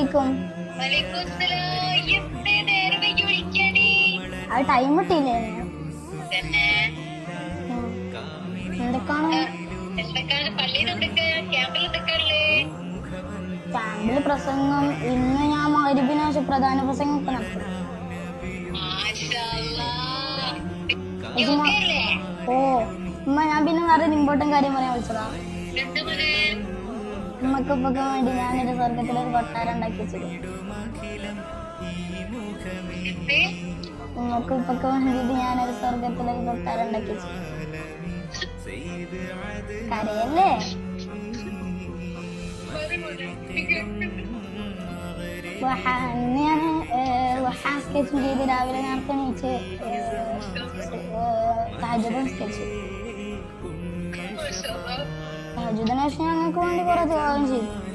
അലൈക്കും ആ ടൈം കിട്ടിയില്ലേ? എന്തൊക്കെയാണ് ക്യാമ്പിൽ പ്രസംഗം. ഇന്ന് ഞാൻ മകരിപ്പിന് ശേഷം പ്രധാന പ്രസംഗം ഒക്കെ നടത്തും. ഓ ഉമ്മ ഞാൻ പിന്നെ വേറെ കാര്യം പറയാൻ വിളിച്ചതാ. ഉമ്മക്ക് ഉപ്പൊക്കെ വേണ്ടി ഞാനൊരു സ്വർഗത്തിലൊരു കൊട്ടാരം ഉണ്ടാക്കി വെച്ചത് ഉമ്മക്ക് ഉപ്പൊക്കെ വേണ്ടിയിട്ട് ഞാനൊരു സ്വർഗത്തിലൊരു കൊട്ടാരം ഉണ്ടാക്കി വെച്ചു കരയല്ലേ? ഇന്ന് ഞാൻ സ്കെച്ച് ചെയ്ത് രാവിലെ നേരത്തെ എണീച്ച് താജുദം സ്കെച്ച്. താജുദിന് ശേഷം ഞങ്ങൾക്ക് വേണ്ടി കുറെ ത്യാഗം ചെയ്തു